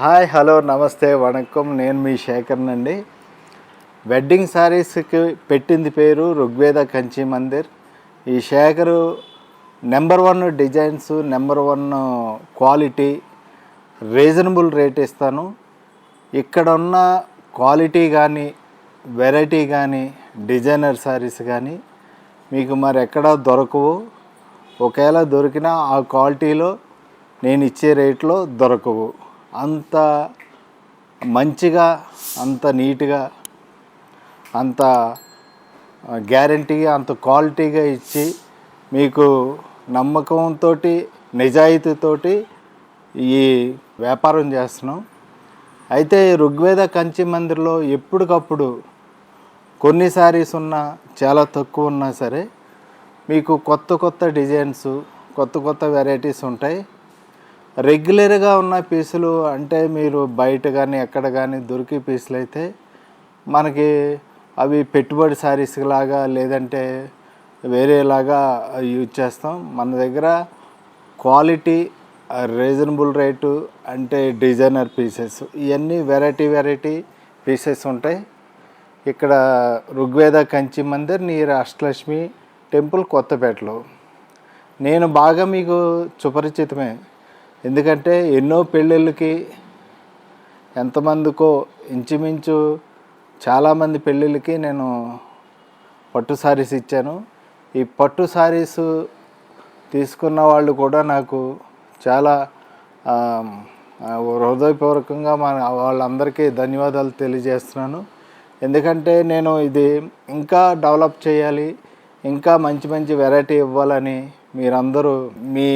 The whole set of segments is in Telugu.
హాయ్ హలో నమస్తే వణకం. నేను మీ శేఖర్ అండి. వెడ్డింగ్ శారీస్కి పెట్టింది పేరు ఋగ్వేద కంచి మందిర్. ఈ Shekhar number one designs number one quality reasonable rate ఇస్తాను. ఇక్కడ ఉన్న క్వాలిటీ కానీ వెరైటీ కానీ డిజైనర్ శారీస్ కానీ మీకు మరి ఎక్కడా దొరకవు. ఒకవేళ దొరికినా ఆ క్వాలిటీలో నేను ఇచ్చే రేట్లో దొరకవు. అంత మంచిగా అంత నీట్గా అంత గ్యారంటీగా అంత క్వాలిటీగా ఇచ్చి మీకు నమ్మకంతో నిజాయితీతోటి ఈ వ్యాపారం చేస్తున్నాం. అయితే ఋగ్వేద కంచి మందిర్లో ఎప్పటికప్పుడు కొన్ని శారీస్ ఉన్నా చాలా తక్కువ ఉన్నా సరే మీకు కొత్త కొత్త డిజైన్స్ కొత్త కొత్త వెరైటీస్ ఉంటాయి. రెగ్యులర్గా ఉన్న పీసులు అంటే మీరు బయట కానీ ఎక్కడ కానీ దొరికే పీసులు అయితే మనకి అవి పెట్టుబడి సారీస్ లాగా లేదంటే వేరేలాగా యూజ్ చేస్తాం. మన దగ్గర క్వాలిటీ రీజనబుల్ రేటు అంటే డిజైనర్ పీసెస్. ఇవన్నీ వెరైటీ వెరైటీ పీసెస్ ఉంటాయి. ఇక్కడ ఋగ్వేద కంచి మందిర్ నియర్ అష్టలక్ష్మి టెంపుల్ కొత్తపేటలో. నేను బాగా మీకు సుపరిచితమే. ఎందుకంటే ఎన్నో పెళ్ళిళ్ళకి ఎంతమందికో ఇంచుమించు చాలామంది పెళ్ళిళ్ళకి నేను పట్టు సారీస్ ఇచ్చాను. ఈ పట్టు సారీస్ తీసుకున్న వాళ్ళు కూడా నాకు చాలా హృదయపూర్వకంగా మన వాళ్ళందరికీ ధన్యవాదాలు తెలియజేస్తున్నాను. ఎందుకంటే నేను ఇది ఇంకా డెవలప్ చేయాలి ఇంకా మంచి మంచి వెరైటీ ఇవ్వాలని మీరందరూ మీ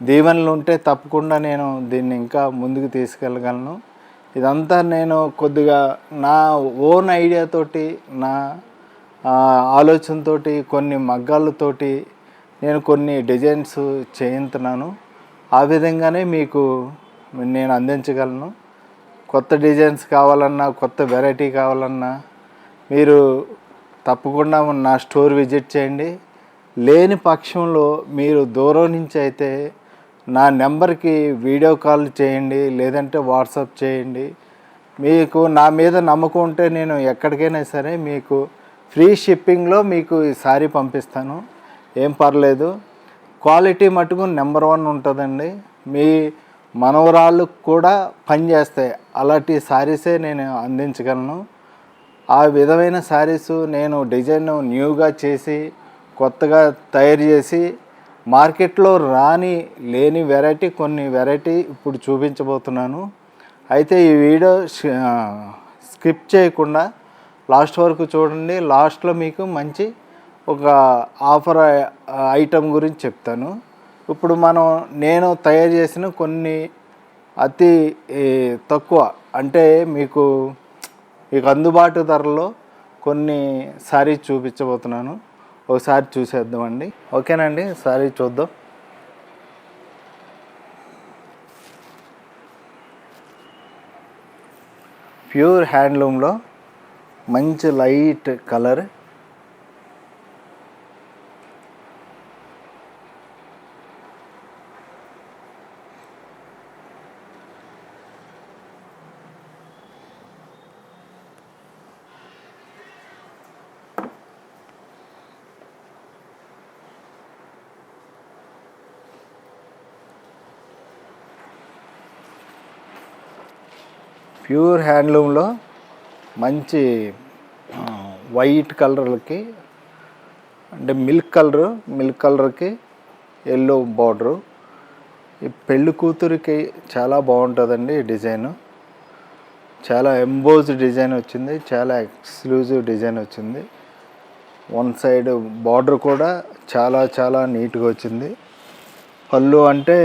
దీవెనలు ఉంటే తప్పకుండా నేను దీన్ని ఇంకా ముందుకు తీసుకెళ్ళగలను. ఇదంతా నేను కొద్దిగా నా ఓన్ ఐడియాతోటి నా ఆలోచనతో ఆలోచనతోటి కొన్ని మగ్గాలతోటి నేను కొన్ని డిజైన్స్ చేయించున్నాను ఆ విధంగానే మీకు నేను అందించగలను. కొత్త డిజైన్స్ కావాలన్నా కొత్త వెరైటీ కావాలన్నా మీరు తప్పకుండా నా స్టోర్ విజిట్ చేయండి. లేని పక్షంలో మీరు దూరం నుంచి అయితే నా నెంబర్కి వీడియో కాల్ చేయండి లేదంటే వాట్సాప్ చేయండి. మీకు నా మీద నమ్మకం ఉంటే నేను ఎక్కడికైనా సరే మీకు ఫ్రీ షిప్పింగ్లో మీకు ఈ సారీ పంపిస్తాను. ఏం పర్లేదు. క్వాలిటీ మటుకు నెంబర్ వన్ ఉంటుందండి. మీ మనవరాళ్ళు కూడా పనిచేస్తాయి అలాంటి శారీసే నేను అందించగలను. ఆ విధమైన శారీస్ నేను డిజైన్ న్యూగా చేసి కొత్తగా తయారు చేసి మార్కెట్లో రాని లేని వెరైటీ కొన్ని వెరైటీ ఇప్పుడు చూపించబోతున్నాను. అయితే ఈ వీడియో స్కిప్ చేయకుండా లాస్ట్ వరకు చూడండి. లాస్ట్లో మీకు మంచి ఒక ఆఫర్ ఐటెం గురించి చెప్తాను. ఇప్పుడు మనం నేను తయారు చేసిన కొన్ని అతి తక్కువ అంటే మీకు మీకు అందుబాటు ధరలో కొన్ని సారీ చూపించబోతున్నాను. ఒకసారి చూసేద్దామండి. ఓకేనండి సారీ చూద్దాం. ప్యూర్ హ్యాండ్లూమ్లో మంచి లైట్ కలర్ ప్యూర్ హ్యాండ్లూమ్లో మంచి వైట్ కలర్లకి అంటే మిల్క్ కలరు మిల్క్ కలర్కి ఎల్లో బార్డరు. ఈ పెళ్ళి కూతురికి చాలా బాగుంటుందండి ఈ డిజైన్. చాలా ఎంబోజ్ డిజైన్ వచ్చింది చాలా ఎక్స్క్లూజివ్ డిజైన్ వచ్చింది. వన్ సైడ్ బార్డర్ కూడా చాలా చాలా నీట్గా వచ్చింది. పళ్ళు అంటే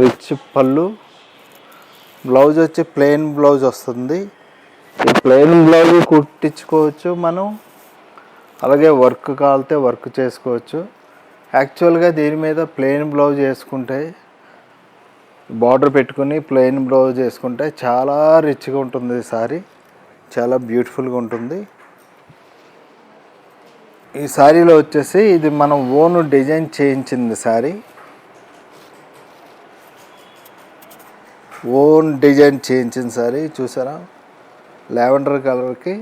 రిచ్ పళ్ళు. బ్లౌజ్ వచ్చి ప్లెయిన్ బ్లౌజ్ వస్తుంది. ఈ ప్లెయిన్ బ్లౌజ్ కుట్టించుకోవచ్చు మనం. అలాగే వర్క్ కావాలితే వర్క్ చేసుకోవచ్చు. యాక్చువల్గా దీని మీద ప్లెయిన్ బ్లౌజ్ వేసుకుంటే బార్డర్ పెట్టుకుని ప్లెయిన్ బ్లౌజ్ వేసుకుంటే చాలా రిచ్గా ఉంటుంది సారీ. చాలా బ్యూటిఫుల్గా ఉంటుంది. ఈ శారీలో వచ్చేసి ఇది మనం ఓన్ డిజైన్ చేయించింది శారీ ఓన్ డిజైన్ చేయించిన సారీ చూసారా? లావెండర్ కలర్కి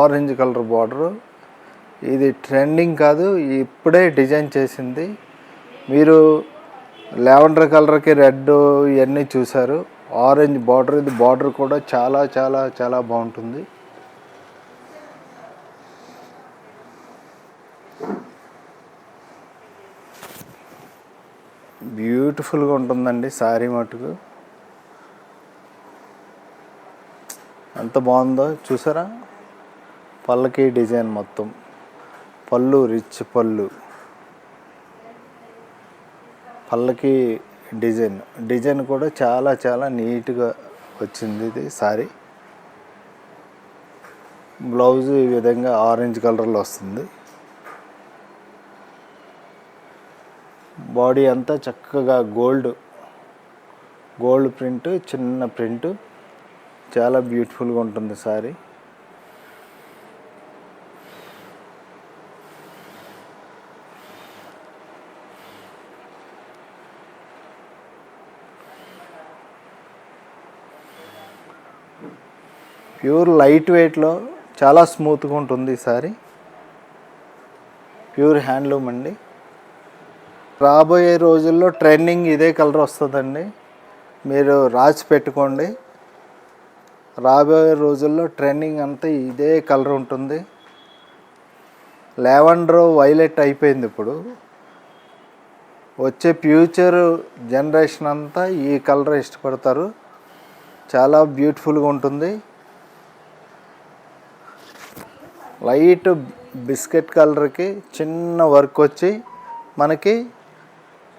ఆరెంజ్ కలర్ బార్డరు. ఇది ట్రెండింగ్ కాదు ఇప్పుడే డిజైన్ చేసింది. మీరు లావెండర్ కలర్కి రెడ్ ఇవన్నీ చూసారు. ఆరెంజ్ బార్డర్ ఇది బార్డర్ కూడా చాలా చాలా చాలా బాగుంటుంది. బ్యూటిఫుల్గా ఉంటుందండి శారీ మటుకు. ఎంత బాగుందో చూసారా? పళ్ళకి డిజైన్ మొత్తం. పళ్ళు రిచ్ పళ్ళు. పళ్ళకి డిజైన్. డిజైన్ కూడా చాలా చాలా నీట్గా వచ్చింది ఇది సారీ. బ్లౌజ్ ఈ విధంగా ఆరెంజ్ కలర్లో వస్తుంది. బాడీ అంతా చక్కగా గోల్డ్ గోల్డ్ ప్రింట్ చిన్న ప్రింట్. చాలా బ్యూటిఫుల్గా ఉంటుంది సారీ. ప్యూర్ లైట్ వెయిట్లో చాలా స్మూత్గా ఉంటుంది ఈ సారీ. ప్యూర్ హ్యాండ్లూమ్ అండి. రాబోయే రోజుల్లో ట్రెండింగ్ ఇదే కలర్ వస్తుందండి. మీరు రాసి పెట్టుకోండి. రాబోయే రోజుల్లో ట్రెండింగ్ అంతా ఇదే కలర్ ఉంటుంది. లెవెండర్ వైలెట్ అయిపోయింది ఇప్పుడు. వచ్చే ఫ్యూచర్ జనరేషన్ అంతా ఈ కలర్ ఇష్టపడతారు. చాలా బ్యూటిఫుల్గా ఉంటుంది. లైట్ బిస్కెట్ కలర్కి చిన్న వర్క్ వచ్చి మనకి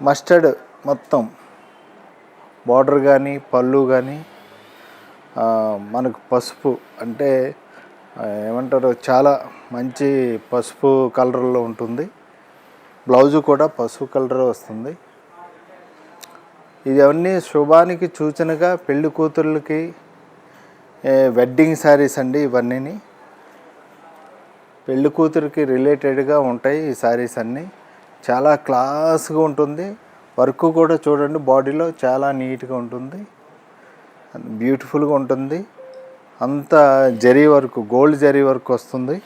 మస్టర్డ్ మొత్తం. బార్డర్ కానీ పళ్ళు కానీ మనకు పసుపు అంటే ఏమంటారు చాలా మంచి పసుపు కలర్లో ఉంటుంది. బ్లౌజు కూడా పసుపు కలర్ వస్తుంది. ఇవన్నీ శుభానికి సూచనగా పెళ్ళి కూతుర్లకి వెడ్డింగ్ శారీస్ అండి ఇవన్నీని. పెళ్ళి కూతురికి రిలేటెడ్గా ఉంటాయి ఈ శారీస్ అన్నీ. చాలా క్లాస్గా ఉంటుంది. వర్క్ కూడా చూడండి బాడీలో చాలా నీట్గా ఉంటుంది. బ్యూటిఫుల్గా ఉంటుంది. అంత zari work gold zari work వస్తుంది.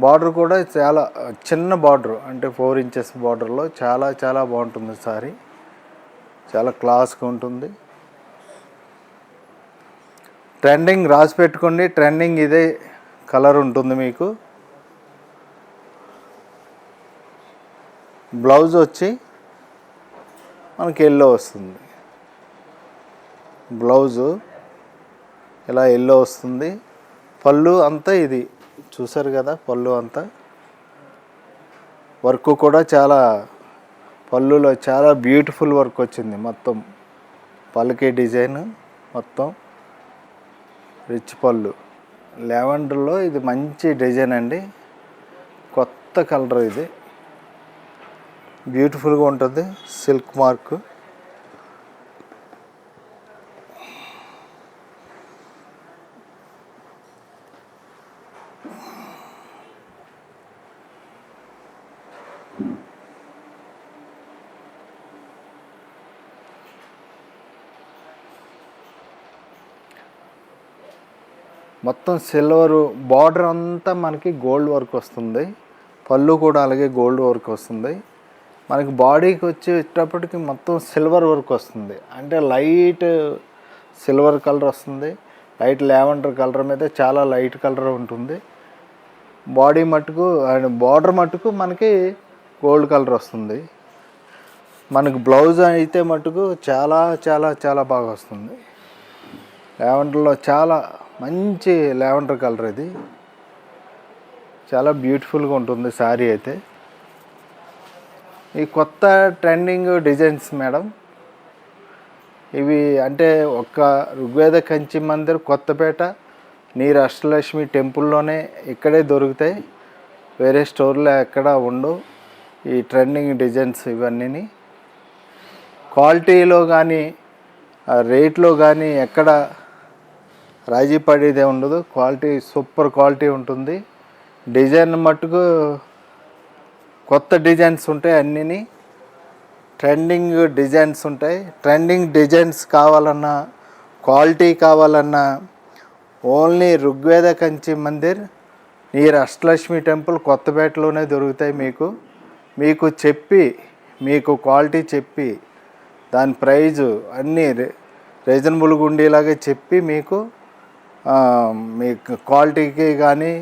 బార్డర్ కూడా చాలా చిన్న బార్డర్ అంటే ఫోర్ ఇంచెస్ బార్డర్లో చాలా చాలా బాగుంటుంది సారీ. చాలా క్లాస్గా ఉంటుంది. ట్రెండింగ్ రాసి పెట్టుకోండి. ట్రెండింగ్ ఇదే కలర్ ఉంటుంది మీకు. బ్లౌజ్ వచ్చి మనకి ఎల్లో వస్తుంది. బ్లౌజు ఇలా ఎల్లో వస్తుంది. పళ్ళు అంతా ఇది. చూసారు కదా పళ్ళు అంతా. వర్క్ కూడా చాలా పళ్ళులో చాలా బ్యూటిఫుల్ వర్క్ వచ్చింది మొత్తం. పళ్ళకి డిజైన్ మొత్తం. రిచ్ పళ్ళు. లెవెండర్లో ఇది మంచి డిజైన్ అండి. కొత్త కలర్ ఇది. బ్యూటిఫుల్గా ఉంటుంది. Silk mark. మొత్తం సిల్వర్ బార్డర్ అంతా మనకి గోల్డ్ వర్క్ వస్తుంది. పళ్ళు కూడా అలాగే గోల్డ్ వర్క్ వస్తుంది. మనకి బాడీకి వచ్చేటప్పటికి మొత్తం సిల్వర్ వర్క్ వస్తుంది. అంటే లైట్ సిల్వర్ కలర్ వస్తుంది. లైట్ లావెండర్ కలర్ మీద చాలా లైట్ కలర్ ఉంటుంది. బాడీ మట్టుకు అండ్ బార్డర్ మట్టుకు మనకి గోల్డ్ కలర్ వస్తుంది. మనకు బ్లౌజ్ అయితే మట్టుకు చాలా చాలా చాలా బాగా వస్తుంది. లావెండర్లో చాలా మంచి లావెండర్ కలర్ ఇది. చాలా బ్యూటిఫుల్గా ఉంటుంది శారీ అయితే. ఈ కొత్త ట్రెండింగ్ డిజైన్స్ మేడం. ఇవి అంటే ఒక్క ఋగ్వేద కంచి మందిర్ కొత్తపేట నీరు అష్టలక్ష్మి టెంపుల్లోనే ఇక్కడే దొరుకుతాయి. వేరే స్టోర్లో ఎక్కడ ఉండవు. ఈ ట్రెండింగ్ డిజైన్స్ ఇవన్నీ క్వాలిటీలో కానీ రేట్లో కానీ ఎక్కడ రాజీ పడేదే ఉండదు. క్వాలిటీ సూపర్ క్వాలిటీ ఉంటుంది. డిజైన్ మట్టుకు కొత్త డిజైన్స్ ఉంటాయి అన్నీ ట్రెండింగ్ డిజైన్స్ ఉంటాయి. ట్రెండింగ్ డిజైన్స్ కావాలన్నా క్వాలిటీ కావాలన్నా only Rigveda Kanchi Mandir near Ashtalakshmi temple కొత్తపేటలోనే దొరుకుతాయి మీకు. మీకు చెప్పి మీకు క్వాలిటీ చెప్పి దాని ప్రైజు అన్నీ రీజనబుల్గా ఉండేలాగా చెప్పి మీకు మీ మీకు క్వాలిటీకి కానీ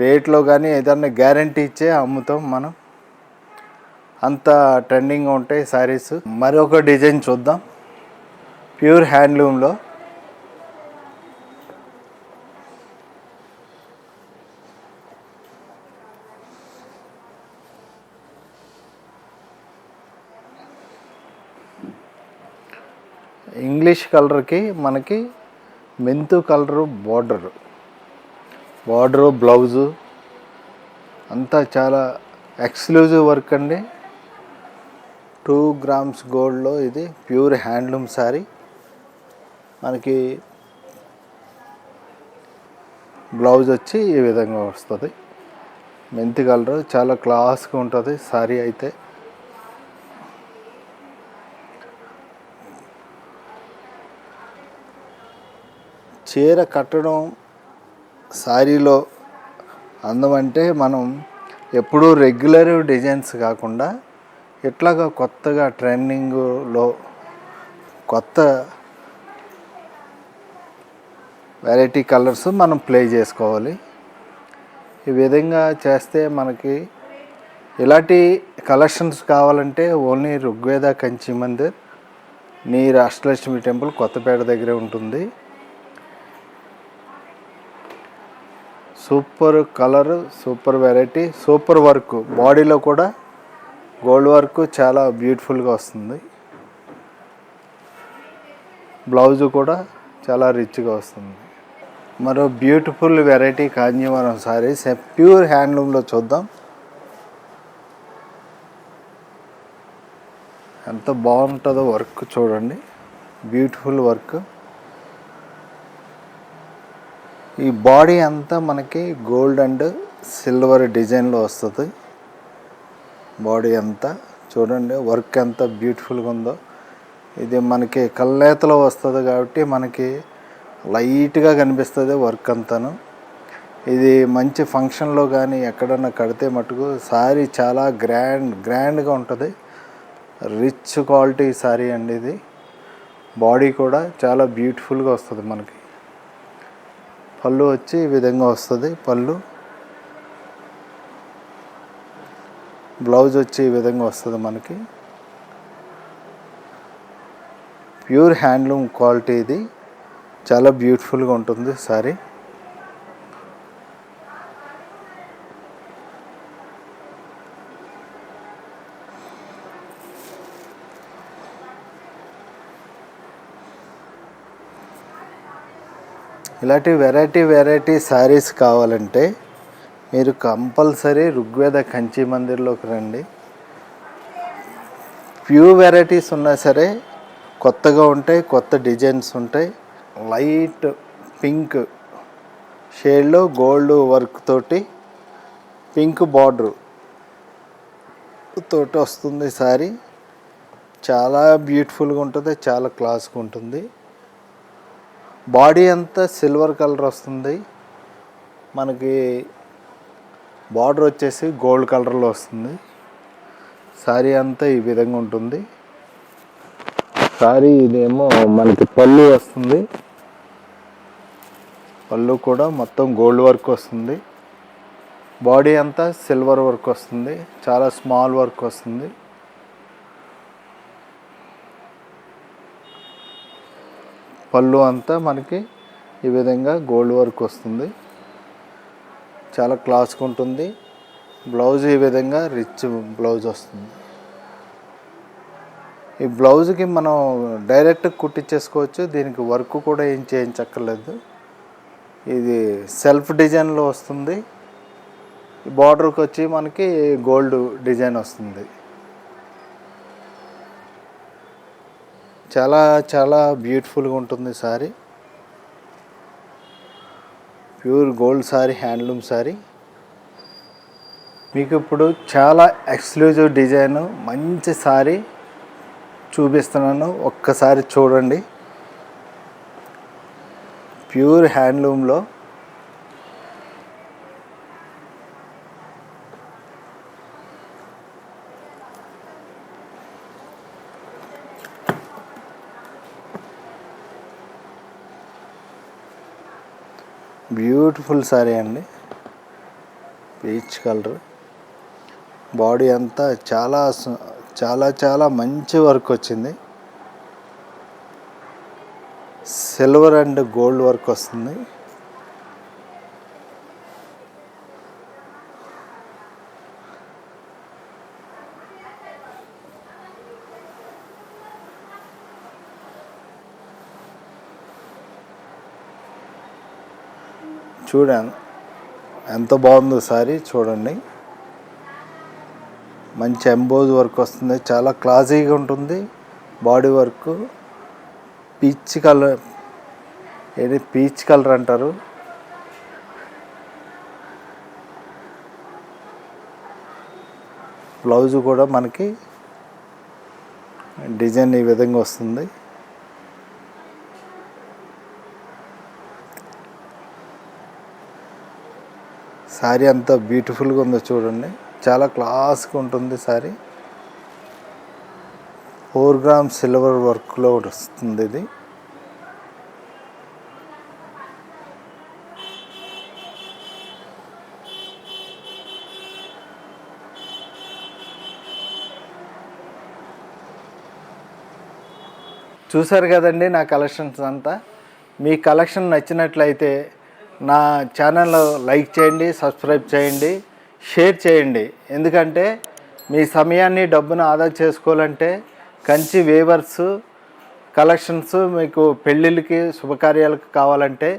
రేట్లో కానీ ఏదన్నా గ్యారంటీ ఇచ్చే అమ్ముతాం మనం. అంత ట్రెండింగ్ ఉంటాయి శారీస్. మరొక డిజైన్ చూద్దాం. ప్యూర్ హ్యాండ్లూమ్లో. ఇంగ్లీష్ కలర్కి మనకి mint colour border. Border blouse అంతా చాలా ఎక్స్క్లూజివ్ వర్క్ అండి. టూ గ్రామ్స్ గోల్డ్లో ఇది ప్యూర్ హ్యాండ్లూమ్ శారీ మనకి బ్లౌజ్ వచ్చి ఈ విధంగా వస్తుంది. మెంతి కలర్ చాలా క్లాస్గా ఉంటుంది శారీ అయితే. చీర కట్టడం శారీలో అందం అంటే మనం ఎప్పుడూ రెగ్యులర్ డిజైన్స్ కాకుండా ఇట్లాగా కొత్తగా ట్రెండింగ్లో కొత్త వెరైటీ కలర్స్ మనం ప్లే చేసుకోవాలి. ఈ విధంగా చేస్తే మనకి ఇలాంటి కలెక్షన్స్ కావాలంటే ఓన్లీ ఋగ్వేద కంచి మందిర్ నీర్ అష్టలక్ష్మి టెంపుల్ కొత్తపేట దగ్గరే ఉంటుంది. Super colour super variety super work. బాడీలో కూడా గోల్డ్ వర్క్ చాలా బ్యూటిఫుల్గా వస్తుంది. బ్లౌజ్ కూడా చాలా రిచ్గా వస్తుంది. మరో beautiful variety Kanjeevaram saris pure హ్యాండ్లూమ్లో చూద్దాం. ఎంత బాగుంటుందో వర్క్ చూడండి. Beautiful work. ఈ బాడీ అంతా మనకి గోల్డ్ అండ్ సిల్వర్ డిజైన్లో వస్తుంది. బాడీ అంతా చూడండి వర్క్ ఎంత బ్యూటిఫుల్గా ఉందో. ఇది మనకి కల్లేతలో వస్తుంది కాబట్టి మనకి లైట్గా కనిపిస్తుంది వర్క్ అంతాను. ఇది మంచి ఫంక్షన్లో కానీ ఎక్కడన్నా కడితే మటుకు శారీ చాలా గ్రాండ్ గ్రాండ్గా ఉంటుంది. రిచ్ క్వాలిటీ శారీ అండి ఇది. బాడీ కూడా చాలా బ్యూటిఫుల్గా వస్తుంది మనకి. పళ్ళు వచ్చి ఈ విధంగా వస్తుంది. పళ్ళు బ్లౌజ్ వచ్చి ఈ విధంగా వస్తుంది మనకి. ప్యూర్ హ్యాండ్లూమ్ క్వాలిటీ ఇది. చాలా బ్యూటిఫుల్గా ఉంటుంది సారీ. ఇలాంటి వెరైటీ వెరైటీ శారీస్ కావాలంటే మీరు కంపల్సరీ ఋగ్వేద కంచి మందిర్లోకి రండి. ఫ్యూ వెరైటీస్ ఉన్నా సరే కొత్తగా ఉంటాయి కొత్త డిజైన్స్ ఉంటాయి. లైట్ పింక్ షేడ్లో గోల్డ్ వర్క్ తోటి పింక్ బార్డర్ తోటి వస్తుంది సారీ. చాలా బ్యూటిఫుల్గా ఉంటుంది చాలా క్లాస్గా ఉంటుంది. బాడీ అంతా సిల్వర్ కలర్ వస్తుంది. మనకి బార్డర్ వచ్చేసి గోల్డ్ కలర్లో వస్తుంది. శారీ అంతా ఈ విధంగా ఉంటుంది. శారీ ఇదేమో మనకి పళ్ళు వస్తుంది. పళ్ళు కూడా మొత్తం గోల్డ్ వర్క్ వస్తుంది. బాడీ అంతా సిల్వర్ వర్క్ వస్తుంది. చాలా స్మాల్ వర్క్ వస్తుంది. పళ్ళు అంతా మనకి ఈ విధంగా గోల్డ్ వర్క్ వస్తుంది. చాలా క్లాస్గా ఉంటుంది. బ్లౌజ్ ఈ విధంగా రిచ్ బ్లౌజ్ వస్తుంది. ఈ బ్లౌజ్కి మనం డైరెక్ట్ కుట్టించేసుకోవచ్చు. దీనికి వర్క్ కూడా ఏం చేయించక్కర్లేదు. ఇది సెల్ఫ్ డిజైన్లో వస్తుంది. ఈ బార్డర్కి వచ్చి మనకి గోల్డ్ డిజైన్ వస్తుంది. చాలా చాలా బ్యూటిఫుల్గా ఉంటుంది sari. Pure gold sari handloom sari. మీకు ఇప్పుడు చాలా ఎక్స్క్లూజివ్ డిజైన్ మంచి సారీ చూపిస్తున్నాను. ఒక్కసారి చూడండి. ప్యూర్ హ్యాండ్లూమ్లో బ్యూటిఫుల్ సారీ అండి. Peach colour. బాడీ అంతా చాలా చాలా చాలా మంచి వర్క్ వచ్చింది. సిల్వర్ అండ్ గోల్డ్ వర్క్ వస్తుంది. చూడండి ఎంత బాగుందో సారీ చూడండి. మంచి ఎంబోజ్ వర్క్ వస్తుంది. చాలా క్లాసీగా ఉంటుంది. Body work. Peach colour. ఏది పీచ్ కలర్ అంటారు. బ్లౌజ్ కూడా మనకి డిజైన్ ఈ విధంగా వస్తుంది. శారీ అంత బ్యూటిఫుల్గా ఉందో చూడండి. చాలా క్లాస్గా ఉంటుంది శారీ ఫోర్ గ్రామ్ సిల్వర్ వర్క్లో వస్తుంది ఇది. చూసారు కదండి నా కలెక్షన్స్ అంతా? మీ కలెక్షన్ నచ్చినట్లయితే నా ఛానల్ లైక్ చేయండి సబ్స్క్రైబ్ చేయండి షేర్ చేయండి. ఎందుకంటే మీ సమయాన్ని డబ్బును ఆదా చేసుకోవాలంటే కంచి వేవర్స్ కలెక్షన్స్ మీకు పెళ్ళిళ్ళకి శుభకార్యాలకు కావాలంటే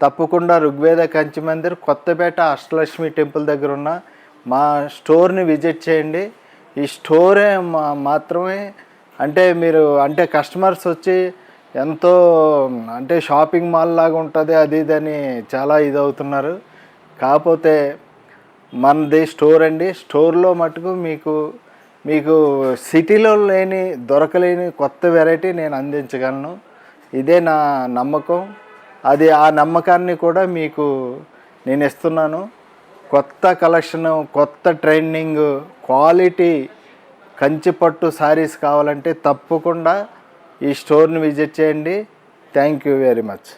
తప్పకుండా ఋగ్వేద కంచి మందిర్ కొత్తపేట అష్టలక్ష్మి టెంపుల్ దగ్గర ఉన్న మా స్టోర్ని విజిట్ చేయండి. ఈ స్టోరే మా మాత్రమే. అంటే మీరు అంటే కస్టమర్స్ వచ్చి ఎంతో అంటే షాపింగ్ మాల్ లాగా ఉంటుంది అది ఇది అని చాలా ఇది అవుతున్నారు కాకపోతే మనది స్టోర్ అండి స్టోర్లో మటుకు మీకు మీకు సిటీలో లేని దొరకలేని కొత్త వెరైటీ నేను అందించగలను. ఇదే నా నమ్మకం. అది ఆ నమ్మకాన్ని కూడా మీకు నేను ఇస్తున్నాను. కొత్త కలెక్షన్ కొత్త ట్రెండింగ్ క్వాలిటీ కంచిపట్టు శారీస్ కావాలంటే తప్పకుండా ఈ స్టోర్ని విజిట్ చేయండి. Thank you very much.